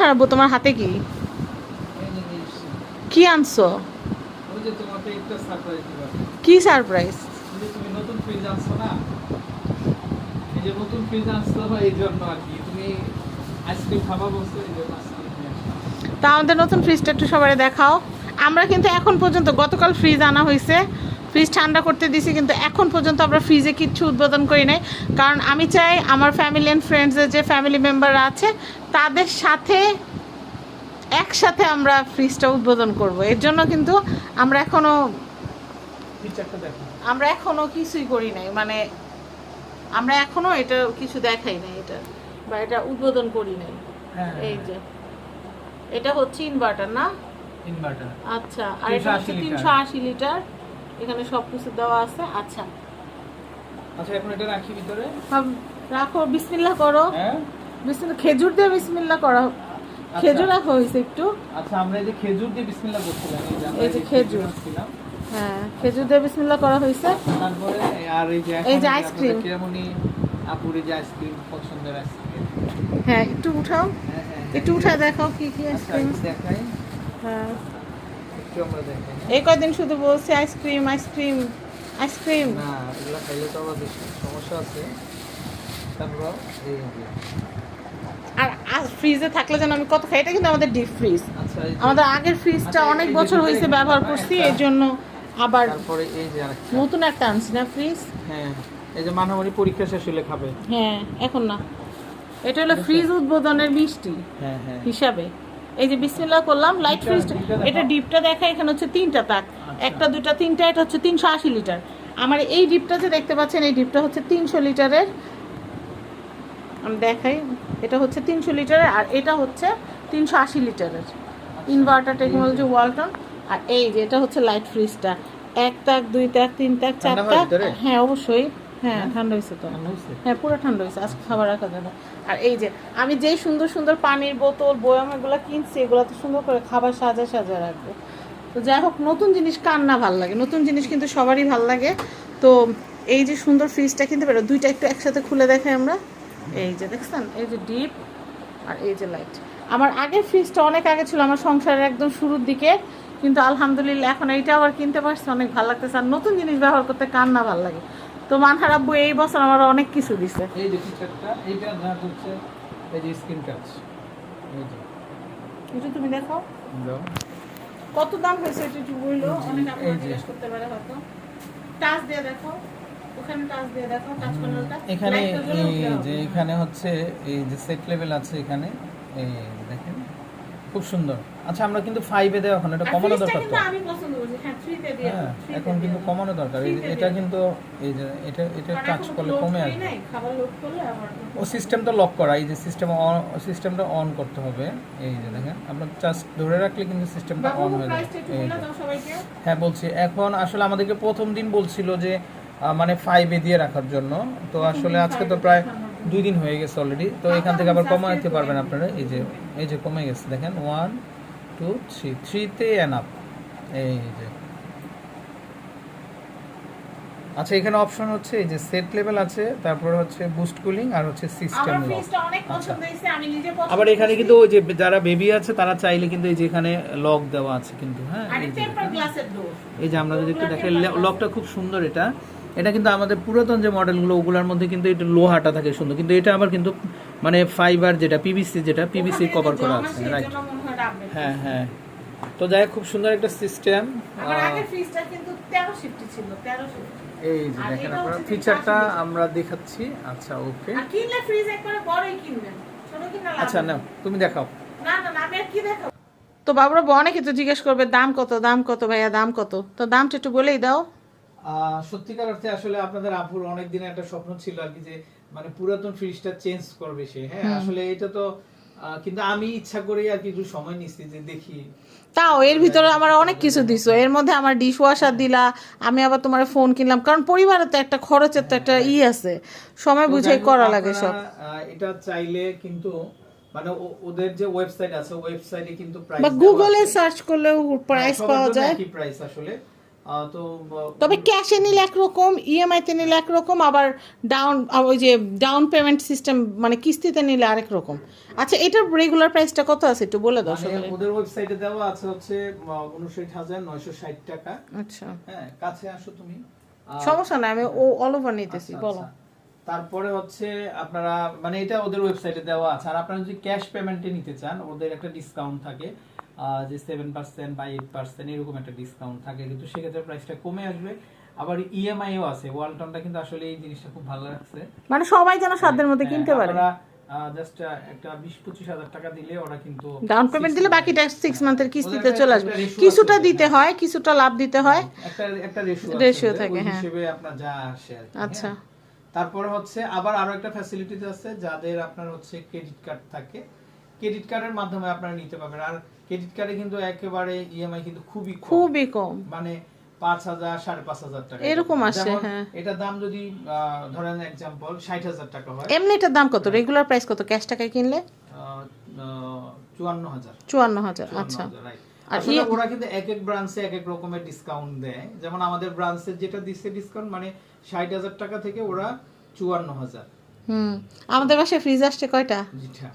হারাবো, তোমার হাতে কি? কি আনছো? কি সারপ্রাইজ? তুমি নতুন ফ্রিজ আনছো না নতুন ফ্রিজ আনছো এই জন্য আর কি তুমি আইসক্রিম বলছো এই জন্য। তা আমাদের নতুন ফ্রিজটা একটু সবাই দেখাও। আমরা কিন্তু এখন পর্যন্ত গতকাল ফ্রিজ আনা হয়েছে ফ্রিজ ঠান্ডা করতে দিছি কিন্তু এখন পর্যন্ত আমরা ফ্রিজে কিচ্ছু উদ্বোধন করি নাই। কারণ আমি চাই আমার ফ্যামিলি অ্যান্ড ফ্রেন্ডসের যে ফ্যামিলি মেম্বাররা আছে তাদের সাথে একসাথে আমরা ফ্রিজটা উদ্বোধন করব। এর জন্য কিন্তু আমরা এখনও আমরা এখনও কিছুই করি নাই। মানে আমরা এখনও এটা কিছু দেখাই নাই এটা বা এটা উদ্বোধন করি নাই। হ্যাঁ। এই যে এটা হচ্ছে ইনভার্টার না? ইনভার্টার আচ্ছা আর এটা হচ্ছে 380 তিনশো আশি লিটার। এখানে সব কিছু দেওয়া আছে আচ্ছা। আচ্ছা এখন এটা রাখি ভিতরে। সব রাখো বিসমিল্লাহ করো। হ্যাঁ? বিসমিল্লাহ খেজুর দিয়ে বিসমিল্লাহ করা খেজুর রাখা হয়েছে একটু। আচ্ছা আমরা এই যে খেজুর দিয়ে বিসমিল্লাহ করছিলাম এই যে খেজুর। হ্যাঁ খেজুর দিয়ে বিসমিল্লাহ করা হয়েছে। তারপরে আর এই যে এই যে আইসক্রিম। কেমনই আপুর যে আইসক্রিম পছন্দের আইসক্রিম। হ্যাঁ একটু উঠাও। হ্যাঁ হ্যাঁ একটু উঠা দেখাও কি কি আচ্ছা আইসক্রিম। দেখাই। হ্যাঁ। এই কয়দিন শুধু বলছে আইসক্রিম আইসক্রিম আইসক্রিম না এগুলো খাইলে তো আবার সমস্যা আছে। তারপর এই যে আর ফ্রিজে থাকলে যেন আমি কত খাই এটা কিন্তু আমাদের ডিপ ফ্রিজ আচ্ছা এই আমাদের আগের ফ্রিজটা আচ্ছা, অনেক বছর হয়েছে ব্যবহার করছি এর জন্য আবার তারপরে এই যে নতুন একটা আনছি না ফ্রিজ হ্যাঁ এই যে মানবরী পরীক্ষা শেষ হলে খাবে। হ্যাঁ এখন না। এটা হলো ফ্রিজ উদ্বোধনের মিষ্টি হ্যাঁ হ্যাঁ। হিসাবে। এই যে বিসমিল্লাহ করলাম লাইট ফ্রিজ এটা ডিপটা দেখা এখানে হচ্ছে তিনটা তাক আচ্ছা। একটা দুটা তিনটা এটা হচ্ছে তিনশো আশি লিটার আমার এই ডিপটা যে দেখতে পাচ্ছেন এই ডিপটা হচ্ছে তিনশো লিটারের আমি দেখাই এটা হচ্ছে তিনশো লিটারের আর এটা হচ্ছে তিনশো আশি লিটারের ইনভার্টার টেকনোলজি ওয়ালটন আর এই যে এটা হচ্ছে লাইট ফ্রিজটা এক তাক দুই তাক তিন তাক চার তাক হ্যাঁ অবশ্যই। হ্যাঁ ঠান্ডা হয়েছে তো। ঠান্ডা হ্যাঁ পুরো ঠান্ডা হয়েছে আজকে খাবার রাখা যাবে আর এই যে আমি যেই সুন্দর সুন্দর পানির বোতল বয়াম এগুলো কিনছি এগুলো তো সুন্দর করে খাবার সাজা সাজা রাখব। তো যাই হোক নতুন জিনিস কার না ভালো লাগে? নতুন জিনিস কিন্তু সবারই ভালো লাগে। তো এই যে সুন্দর ফ্রিজটা কিনতে পারো দুইটা একটু একসাথে খুলে দেখাই আমরা। এই যে দেখছেন? এই যে ডিপ আর এই যে লাইট আমার আগের ফ্রিজটা অনেক আগে ছিল আমার সংসারের একদম শুরুর দিকে। কিন্তু আলহামদুলিল্লাহ এখন এইটা আবার কিনতে পারছি অনেক ভালো লাগতেছে। আর নতুন জিনিস ব্যবহার করতে কার না ভালো লাগে? তো মানহার আব্বু এই বছর আমার অনেক কিছু দিছে। এই যে ফিচারটা এইটা যা হচ্ছে এই যে স্ক্রিন টাচ এই যে। একটু তুমি দেখো। দাও। কত দাম হয়েছে এটা একটু বলল অনেক এই আপনারা জিজ্ঞেস করতে পারে হয়তো। টাচ দিয়ে দেখো। ওখানে টাচ দিয়ে দেখো টাচ প্যানেলটা এখানে এই যে এখানে হচ্ছে এই যে সেট লেভেল আছে এখানে। এই দেখেন। খুব সুন্দর। আচ্ছা আমরা কিন্তু ফাইভে দেওয়া এখন এটা কমানো দরকার তো? আমি পছন্দ করছি এখন কিন্তু কমানো দরকার। এটা কিন্তু এই যে এটা এটা টাচ করলে কমে আসবে। ও সিস্টেমটা লক করা এই যে সিস্টেম অন সিস্টেমটা অন করতে হবে। এই যে দেখেন আপনার জাস্ট ধরে রাখলে কিন্তু সিস্টেমটা অন হয়ে যাবে। হ্যাঁ বলছি এখন আসলে আমাদেরকে প্রথম দিন বলছিল যে মানে ফাইভে দিয়ে রাখার জন্য। তো আসলে আজকে তো প্রায় দুই দিন হয়ে গেছে অলরেডি তো এখান থেকে আবার কমাতে পারবেন আপনারা। এই যে এই যে কমে গেছে দেখেন ওয়ান টু থ্রি থ্রিতে এন আপ এই যে। আচ্ছা এখানে অপশন হচ্ছে এই যে সেট লেভেল আছে তারপর হচ্ছে বুস্ট কুলিং আর হচ্ছে সিস্টেম আমার লক ফ্রিজটা অনেক আচ্ছা। পছন্দ হয়েছে আমি নিজে পছন্দ আবার এখানে কিন্তু ওই যে যারা বেবি আছে তারা চাইলে কিন্তু এই যে এখানে লক দেওয়া আছে কিন্তু হ্যাঁ? আর এই যে টেম্পার গ্লাসের ডোর এই যে আমরা যদি একটু ওগুলা দেখি temper glass। লকটা খুব সুন্দর এটা। এটা কিন্তু আমাদের পুরাতন যে মডেলগুলো ওগুলোর মধ্যে কিন্তু এটা লোহাটা থাকে সুন্দর কিন্তু এটা আবার কিন্তু মানে ফাইবার যেটা পিভিসি যেটা পিভিসি কভার করা আছে রাইট হয়। হ্যাঁ তো যাই খুব সুন্দর একটা সিস্টেম আমার আগের ফ্রিজটা কিন্তু 13 শিফটি ছিল 13 শিফটি এই যে দেখেন আপনারা ফিচারটা আমরা দেখাচ্ছি। আচ্ছা ওকে। আর কিনলে ফ্রিজ একবারে বড়ই কিনবেন। ছোট কিনা লাভ আচ্ছা নাও তুমি দেখাও। না না না আমি আর কি দেখাবো? তো বাবুরা অনেকে তো জিজ্ঞেস করবে দাম কত দাম কত ভাইয়া দাম কত? তো দামটা একটু বলেই দাও। আহ, সত্যিকার অর্থে আসলে আপনাদের আপুর অনেক দিনের একটা স্বপ্ন ছিল আর কি যে মানে পুরাতন ফ্রিজটা চেঞ্জ করবে সে। হ্যাঁ আসলে এটা তো কিন্তু আমি ইচ্ছা করেই আর কি একটু সময় নিচ্ছি যে দেখি। তাও এর ভিতরে আমার অনেক কিছু দিছো। এর মধ্যে আমার ডিশ ওয়াশার দিলা আমি আবার তোমার ফোন কিনলাম। কারণ পরিবারে তো একটা খরচের তো একটা ই আছে। সময় বুঝে করা লাগে সব। এটা চাইলে কিন্তু মানে ওদের যে ওয়েবসাইট আছে ওয়েবসাইটে কিন্তু প্রাইস বা গুগলে সার্চ করলেও প্রাইস পাওয়া যায়। কি প্রাইস আসলে। তো তবে ক্যাশে নিলে একরকম ইএমআইতে নিলে একরকম আবার ডাউন ওই যে ডাউন পেমেন্ট সিস্টেম মানে কিস্তিতে নিলে আরেক রকম আচ্ছা এটার রেগুলার প্রাইসটা কত আছে? একটু বলে দাও মানে ওদের ওয়েবসাইটে দেওয়া আছে হচ্ছে উনষাট হাজার নয়শো ষাট টাকা। আচ্ছা। হ্যাঁ কাছে আসো তুমি। সমস্যা নাই আমি ও অল ওভার নিতেছি আচ্ছা, বলো। আচ্ছা। তারপরে হচ্ছে আপনারা মানে এটা ওদের ওয়েবসাইটে দেওয়া আছে। আর আপনারা যদি ক্যাশ পেমেন্টে নিতে চান ওদের একটা ডিসকাউন্ট থাকে। যে সেভেন পার্সেন্ট বা এইট পার্সেন্ট এরকম একটা ডিসকাউন্ট থাকে। কিন্তু সেক্ষেত্রে প্রাইসটা কমে আসবে। আবার ইএমআইও আছে। ওয়ালটনটা কিন্তু আসলে এই জিনিসটা খুব ভালো লাগছে। মানে সবাই যেন সাধ্যের মধ্যে কিনতে পারে। জাস্ট একটা টাকা দিলে ওরা কিন্তু ডাউন পেমেন্ট দিলে বাকিটা মান্থের কিস্তিতে চলে আসবে। কিছুটা দিতে হয়। কিছুটা লাভ দিতে হয় একটা একটা রেশিও থাকে, হ্যাঁ। হিসেবে আপনার যা আসে আচ্ছা। হ্যাঁ। তারপরে হচ্ছে আবার আরও একটা ফ্যাসিলিটি আছে যাদের আপনার হচ্ছে ক্রেডিট কার্ড থাকে। ক্রেডিট কার্ডের মাধ্যমে আপনারা নিতে পারবেন। আর ক্রেডিট কার্ডে কিন্তু একেবারে ইএমআই কিন্তু খুবই খুবই কম। মানে পাঁচ হাজার সাড়ে পাঁচ হাজার টাকা। এরকম আসে, হ্যাঁ। এটার দাম যদি ধরেন এক্সাম্পল ষাট হাজার টাকা হয়। এমনি এটার দাম কত? রেগুলার প্রাইস কত? ক্যাশ টাকায় কিনলে? চুয়ান্ন হাজার। চুয়ান্ন হাজার আচ্ছা। আসলে ওরা কিন্তু এক এক ব্রাঞ্চে এক এক রকমের ডিসকাউন্ট দেয়। যেমন আমাদের ব্রাঞ্চে যেটা দিচ্ছে ডিসকাউন্ট মানে ষাট হাজার টাকা থেকে ওরা চুয়ান্ন হাজার। হুম। আমাদের বাসায় ফ্রিজ আসছে কয়টা? যেটা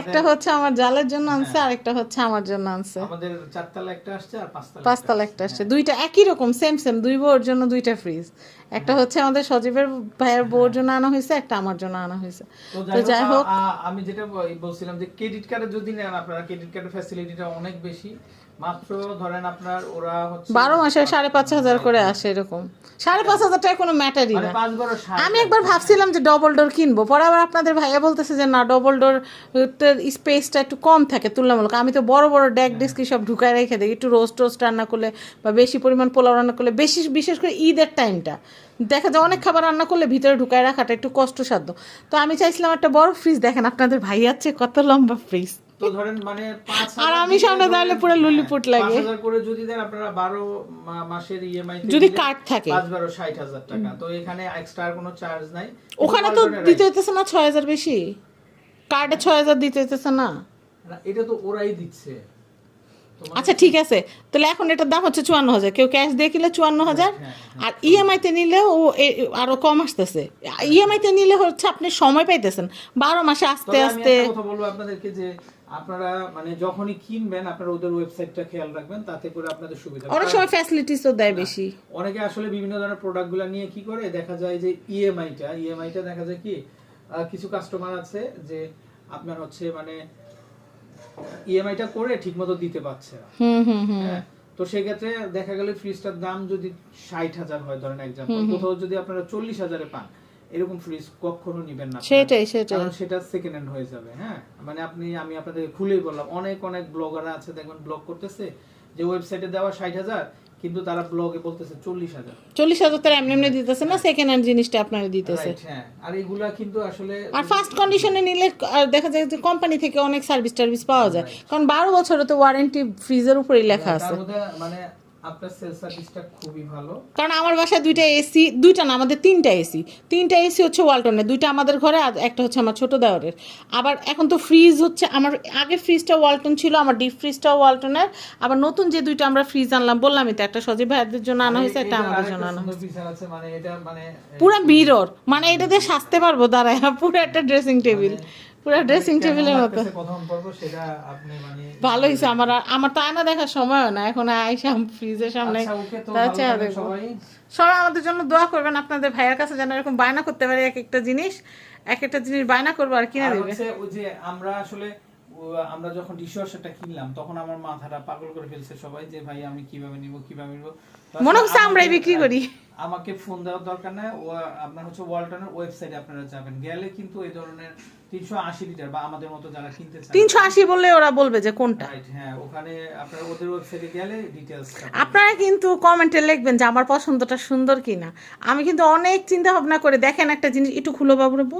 একটা হচ্ছে আমার জালের জন্য আনছে আর একটা হচ্ছে আমার জন্য আনছে। আমাদের চারতলা একটা আসছে আর পাঁচতলা পাঁচতলা একটা আসছে। দুইটা একই রকম সেম সেম দুই বউর জন্য দুইটা ফ্রিজ একটা হচ্ছে আমাদের সজীবের ভাইয়ের বউর জন্য আনা হয়েছে একটা আমার জন্য আনা হয়েছে। তো যাই হোক আমি যেটা বলছিলাম যে ক্রেডিট কার্ডে যদি নেন আপনারা ক্রেডিট কার্ডের ফ্যাসিলিটিটা অনেক বেশি। মাত্র ধরেন আপনার ওরা হচ্ছে বারো মাসে সাড়ে পাঁচ হাজার করে আসে এরকম। সাড়ে পাঁচ হাজার টাকা কোনো ম্যাটারই মানে না। আমি একবার ভাবছিলাম যে ডবল ডোর কিনবো। পরে আবার আপনাদের ভাইয়া বলতেছে যে না ডবল ডোর স্পেসটা একটু কম থাকে তুলনামূলক। আমি তো বড় বড় ডেক ডেস্ক সব ঢুকায় রেখে দিই। একটু রোস্ট টোস্ট রান্না করলে বা বেশি পরিমাণ পোলাও রান্না করলে বেশি বিশেষ করে ঈদের টাইমটা দেখা যায় অনেক খাবার রান্না করলে ভিতরে ঢুকায় রাখাটা একটু কষ্টসাধ্য। তো আমি চাইছিলাম একটা বড় ফ্রিজ দেখেন আপনাদের ভাই আছে কত লম্বা ফ্রিজ তো ধরেন মানে আর আমি সামনে দাঁড়ালে পুরো হ্যাঁ, লুলিপুট লাগে। করে যদি দেন আপনারা বারো মা- মাসের ইএমআই যদি কার্ড থাকে। পাঁচ বারো ষাট হাজার টাকা। তো এখানে এক্সট্রা কোনো চার্জ নাই। ওখানে তো দিতে হইতেছে না ছয় হাজার বেশি। কার্ডে ছয় হাজার দিতে হইতেছে না। এটা তো ওরাই দিচ্ছে। আচ্ছা ঠিক আছে। তাহলে এখন এটার দাম হচ্ছে চুয়ান্ন হাজার। কেউ ক্যাশ দিয়ে কিনলে চুয়ান্ন হাজার। হ্যাঁ, আর ইএমআইতে নিলে ও আরও কম আসতেছে। ইএমআইতে নিলে হচ্ছে আপনি সময় পাইতেছেন। বারো মাসে আস্তে আস্তে কথা বলব আপনাদেরকে যে আপনারা মানে যখনই কিনবেন আপনারা ওদের ওয়েবসাইটটা খেয়াল রাখবেন তাতে করে আপনাদের সুবিধা হবে। অনেক সময় ফ্যাসিলিটিসও দেয় বেশি। অনেকে আসলে বিভিন্ন ধরনের প্রোডাক্টগুলো নিয়ে কি করে দেখা যায় যে ইএমআইটা ইএমআইটা দেখা যায় কি কিছু কাস্টমার আছে যে আপনার হচ্ছে মানে ইএমআইটা করে ঠিকমতো দিতে পারছে না। হুম হুম হুম। হ্যাঁ তো সেক্ষেত্রে দেখা গেল ফ্রিজটার দাম যদি ষাট হাজার হয় ধরেন এক্সাম্পল কোথাও যদি আপনারা চল্লিশ হাজারে পান এরকম ফ্রিজ কখনো নিবেন না সেটাই সেটাই। কারণ সেটা সেকেন্ড হ্যান্ড হয়ে যাবে হ্যাঁ? মানে আপনি আমি আপনাদের খুলেই বললাম অনেক অনেক ব্লগার আছে দেখবেন ব্লগ করতেছে যে ওয়েবসাইটে দেওয়া ষাট হাজার কিন্তু তারা ব্লগে বলতেছে চল্লিশ হাজার। চল্লিশ হাজার তারা এমনি এমনি দিতেছে না সেকেন্ড হ্যান্ড জিনিসটা আপনারা দিতেছে। হ্যাঁ। আর এগুলা কিন্তু আসলে আর ফার্স্ট কন্ডিশনে নিলে আর দেখা যায় যে কোম্পানি থেকে অনেক সার্ভিস টার্ভিস পাওয়া যায়। কারণ বারো বছরে তো ওয়ারেন্টি ফ্রিজের উপরেই লেখা আছে। মানে আপনার সেল সার্ভিসটা খুবই ভালো। কারণ আমার বাসায় দুইটা এসি দুইটা না আমাদের তিনটা এসি তিনটা এসি হচ্ছে ওয়ালটনের দুইটা আমাদের ঘরে আর একটা হচ্ছে আমার ছোট দেওয়ারের। আবার এখন তো ফ্রিজ হচ্ছে আমার আগে ফ্রিজটা ওয়ালটন ছিল আমার ডিপ ফ্রিজটাও ওয়ালটনের আবার নতুন যে দুইটা আমরা ফ্রিজ আনলাম বললামই তো একটা সজীব ভাইদের জন্য আনা হয়েছে একটা আমাদের জন্য আনা আছে মানে এটা মানে পুরো মিরর মানে এটা দিয়ে সাজতে পারব দাঁড়ায় পুরো একটা ড্রেসিং টেবিল পুরো ড্রেসিং টেবিলের মতো। মানে ভালো হয়েছে আমার। তো আয়না দেখার সময়ও না। এখন আইসা ফ্রিজের সামনে আচ্ছা। সবাই। আমাদের জন্য দোয়া করবেন। আপনাদের ভাইয়ের কাছে যেন এরকম বায়না করতে পারে এক একটা জিনিস এক একটা জিনিস বায়না করব আর কিনে দেবে। ওই যে আমরা আসলে আমরা যখন ডিশওয়াশারটা কিনলাম তখন আমার মাথাটা পাগল করে ফেলছে সবাই যে ভাই আমি কীভাবে নিব কীভাবে নিব? মনে হচ্ছে আমরাই বিক্রি করি। আমাকে ফোন দেওয়ার দরকার নাই। ও আপনার হচ্ছে ওয়ালটনের ওয়েবসাইটে আপনারা যাবেন। গেলে কিন্তু এই ধরনের তিনশো আশি লিটার বা আমাদের মতো যারা কিনতে চান তিনশো আশি বললে ওরা বলবে যে কোনটা? হ্যাঁ ওখানে আপনারা ওদের ওয়েবসাইটে গেলে ডিটেলস আপনারা কিন্তু কমেন্টে লিখবেন যে আমার পছন্দটা সুন্দর কিনা? আমি কিন্তু অনেক চিন্তা ভাবনা করে দেখেন একটা জিনিস একটু খুলো বাবুরাবু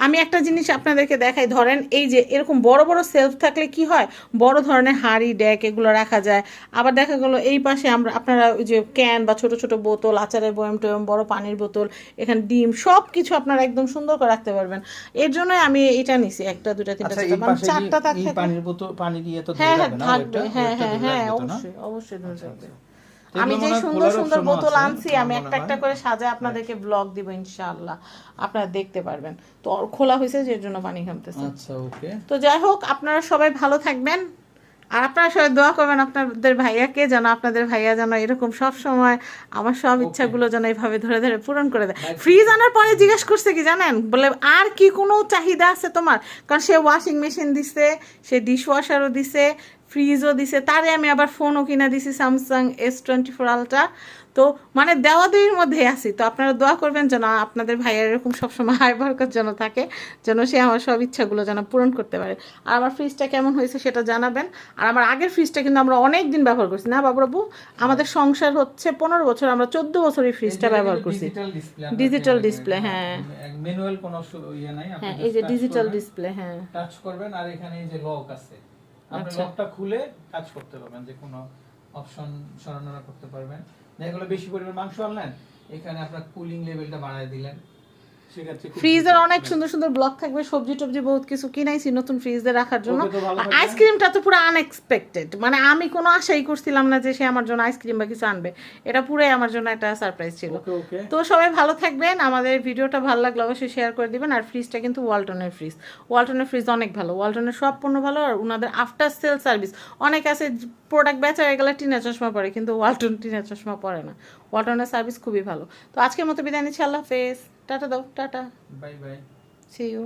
আমি একটা জিনিস আপনাদেরকে দেখাই ধরেন এই যে এরকম বড় বড় সেলফ থাকলে কি হয়? বড় ধরনের হাঁড়ি ড্যাক এগুলো রাখা যায়। আবার দেখা গেলো এই পাশে আমরা আপনারা ওই যে ক্যান বা ছোট ছোট বোতল আচারের বয়ম টয়ম বড় পানির বোতল এখানে ডিম সব কিছু আপনারা একদম সুন্দর করে রাখতে পারবেন। এর জন্য আমি এটা নিছি একটা দুটা তিনটা আচ্ছা চারটা মানে চারটা থাকলে পানির বোতল পানি দিয়ে তো হ্যাঁ হ্যাঁ থাকবে হ্যাঁ হ্যাঁ হ্যাঁ? অবশ্যই অবশ্যই ধরে রাখবে। আমি যে সুন্দর সুন্দর বোতল আনছি আমি একটা একটা করে সাজায় আপনাদেরকে ব্লগ দিব ইনশাআল্লাহ। আপনারা দেখতে পারবেন। তো খোলা হয়েছে যে জন্য পানি ঘামতেছে আচ্ছা ওকে। তো যাই হোক আপনারা সবাই ভালো থাকবেন। আর আপনারা সবাই দোয়া করবেন আপনাদের ভাইয়াকে যেন আপনাদের ভাইয়া যেন এরকম সব সময় আমার সব ইচ্ছাগুলো যেন এইভাবে ধরে ধরে পূরণ করে দেয়। ফ্রিজ আনার পরে জিজ্ঞেস করছে কি জানেন? বলে আর কি কোনো চাহিদা আছে তোমার? কারণ সে ওয়াশিং মেশিন দিছে সে ডিশ ওয়াশারও দিছে ফ্রিজও দিছে তারে আমি আবার ফোনও কিনে দিছি Samsung S twenty four ultra তো মানে দেওয়া দেওয়ির মধ্যে আছি তো আপনারা দোয়া করবেন যেন আপনাদের ভাইয়ের এরকম সবসময় হাই বরকত যেন থাকে যেন সে আমার সব ইচ্ছাগুলো যেন পূরণ করতে পারে। আর আমার ফ্রিজটা কেমন হয়েছে সেটা জানাবেন। আর আমার আগের ফ্রিজটা কিন্তু আমরা অনেক দিন ব্যবহার করছি। না বাবুরাবু আমাদের সংসার হচ্ছে পনেরো বছর আমরা চোদ্দ বছর এই ফ্রিজটা ব্যবহার করছি। ডিজিটাল ডিসপ্লে হ্যাঁ। ম্যানুয়াল কোনো ইয়ে নাই হ্যাঁ এই যে ডিজিটাল ডিসপ্লে হ্যাঁ। টাচ করবেন আর এখানে এই যে লক আছে। আপনি আচ্ছা। লকটা খুলে কাজ করতে পারবেন যে কোনো অপশন সরানোরা করতে পারবেন দেখা গেলো বেশি পরিমাণ মাংস আনলেন এখানে আপনার কুলিং লেভেলটা বাড়ায় দিলেন ফ্রিজের অনেক সুন্দর সুন্দর ব্লক থাকবে সবজি টবজি বহুত কিছু কিনাইছি নতুন ফ্রিজে রাখার জন্য। আইসক্রিমটা তো পুরো আনএক্সপেক্টেড মানে আমি কোনো আশাই করছিলাম না যে সে আমার জন্য আইসক্রিম বা কিছু আনবে। এটা পুরাই আমার জন্য একটা সারপ্রাইজ ছিল। তো সবাই ভালো থাকবেন। আমাদের ভিডিওটা ভালো লাগলে অবশ্যই শেয়ার করে দিবেন। আর ফ্রিজটা কিন্তু ওয়ালটনের ফ্রিজ ওয়ালটনের ফ্রিজ অনেক ভালো। ওয়ালটনের সব পণ্য ভালো। আর ওনাদের আফটার সেল সার্ভিস অনেক আছে প্রোডাক্ট বেচা হয়ে গেলে টিনা চশমা পরে কিন্তু ওয়ালটন টিনা চশমা পরে না। ওয়ালটনের সার্ভিস খুবই ভালো। তো আজকের মতো বিদায় নিচ্ছি আল্লাহ হাফেজ। টাটা দাও tata. Bye bye see you